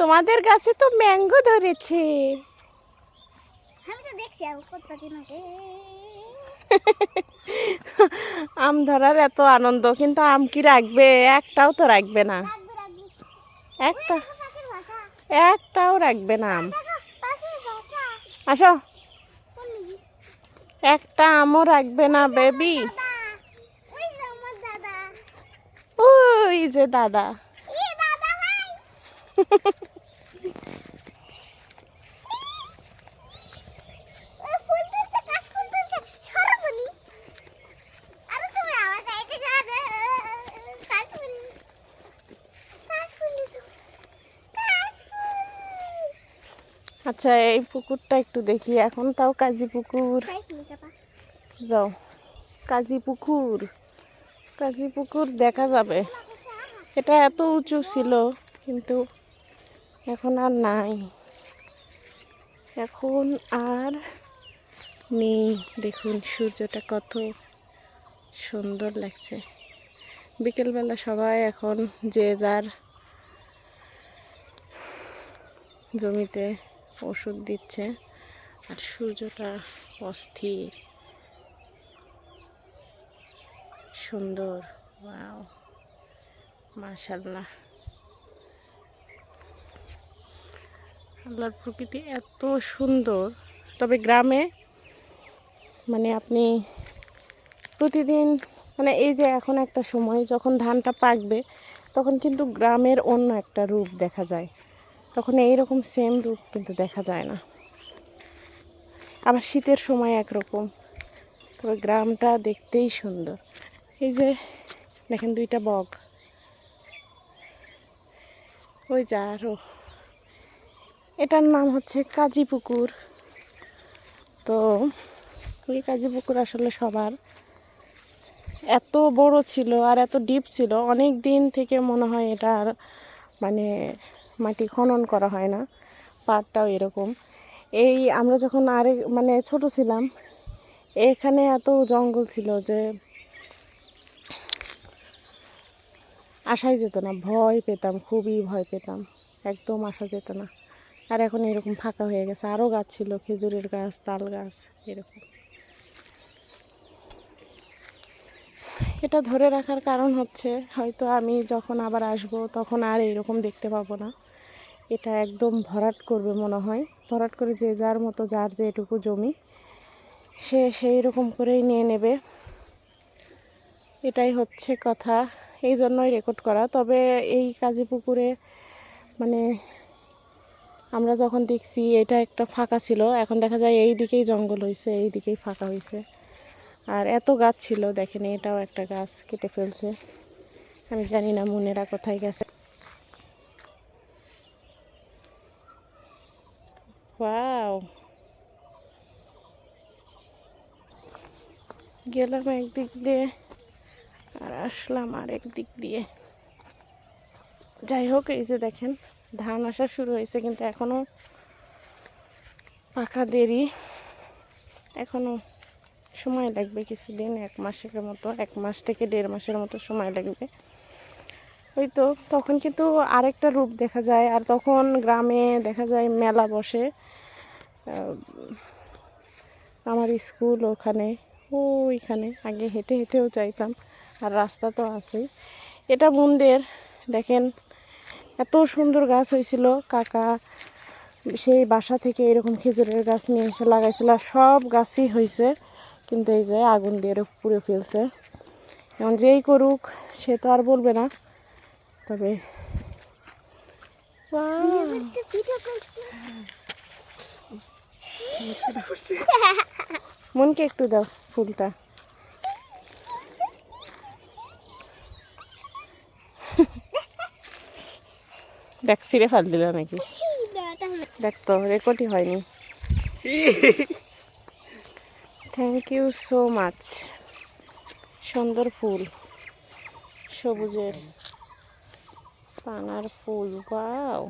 তোমাদের গাছে তো ম্যাঙ্গো ধরেছে। আমি তো দেখছি ধরার এত আনন্দ কিন্তু আম কি রাখবে? একটাও তো রাখবে না। একটা। একটাও রাখবে না আম। আসো। একটা আমও রাখবে না বেবি ওই যে দাদা ই দাদা ভাই ওই ফুল তুলছে কাশ ফুল তুলছে সরবনি আরে তুমি আমার সাইডে যাবে কাশ ফুল কাশ ফুল দিছো কাশ ফুল আচ্ছা এই পুকুরটা একটু দেখি। এখন তাও কাজী পুকুর। যাও। কাজী পুকুর। কাজী পুকুর দেখা যাবে। এটা এত উঁচু ছিল কিন্তু এখন আর নাই। এখন আর নেই। দেখুন সূর্যটা কত সুন্দর লাগছে। বিকেলবেলা সবাই এখন যে যার জমিতে ওষুধ দিচ্ছে। আর সূর্যটা অস্থির। সুন্দর। ওয়াও। মাশাল্লাহ আল্লাহর প্রকৃতি এত সুন্দর। তবে গ্রামে মানে আপনি প্রতিদিন মানে এই যে এখন একটা সময় যখন ধানটা পাকবে, তখন কিন্তু গ্রামের অন্য একটা রূপ দেখা যায়। তখন এইরকম সেম রূপ কিন্তু দেখা যায় না। আবার শীতের সময় একরকম। তবে গ্রামটা দেখতেই সুন্দর। এই যে, দেখেন দুইটা বগ ওই যা আরও। এটার নাম হচ্ছে কাজী পুকুর। তো, ওই কাজী পুকুর আসলে সবার। এত বড় ছিল আর এত ডিপ ছিল। অনেক দিন থেকে মনে হয় এটা আর মানে মাটি খনন করা হয় না পাড়টাও এরকম। এই আমরা যখন আরে মানে ছোট ছিলাম, এখানে এত জঙ্গল ছিল যে আসাই যেত না, ভয় পেতাম, খুবই ভয় পেতাম। একদম আসা যেত না। আর এখন এরকম ফাঁকা হয়ে গেছে। আরও গাছ ছিল, খেজুরের গাছ, তাল গাছ, এরকম। এটা ধরে রাখার কারণ হচ্ছে, হয়তো আমি যখন আবার আসব, তখন আর এরকম দেখতে পাবো না। এটা একদম ভরাট করবে মনে হয়। ভরাট করে যে যার মতো যার যেটুকু জমি, সে সেই রকম করেই নিয়ে নেবে। এটাই হচ্ছে কথা। এই জন্যই রেকর্ড করা। তবে এই কাজী পুকুরে মানে আমরা যখন দেখছি এটা একটা ফাঁকা ছিল, এখন দেখা যায় এই দিকেই জঙ্গল হয়েছে এই দিকেই ফাঁকা হয়েছে আর এত গাছ ছিল, দেখেন এটাও একটা গাছ কেটে ফেলছে। আমি জানি না মনেরা কোথায় গেছে। ওয়াও গেলাম একদিক দিয়ে, আর আসলাম আরেক দিক দিয়ে। যাই হোক, এই যে দেখেন, ধান আসা শুরু হয়েছে, কিন্তু এখনও পাকা দেরি। এখনও সময় লাগবে কিছুদিন, এক মাসের মতো, এক মাস থেকে দেড় মাসের মতো সময় লাগবে। ওই তো, তখন কিন্তু আরেকটা রূপ দেখা যায়, আর তখন গ্রামে দেখা যায় মেলা বসে। আমার স্কুল ওখানে ওইখানে। আগে হেঁটে হেঁটেও যাইতাম আর রাস্তা তো আছেই। এটা মন্দির দেখেন এত সুন্দর গাছ হয়েছিল কাকা সেই বাসা থেকে এরকম খেজুরের গাছ নিয়ে এসে লাগাইছিল সব গাছই হয়েছে কিন্তু এই যে আগুন দিয়ে পুড়ে ফেলছে। এখন যেই করুক সে তো আর বলবে না তবে মনকে একটু দাও ফুলটা। দেখ ছিঁড়ে ফাল দিল নাকি? দেখ তো রেকর্ডই হয়নি। থ্যাংক ইউ সো মাচ সুন্দর ফুল সবুজের। পানার ফুল বাও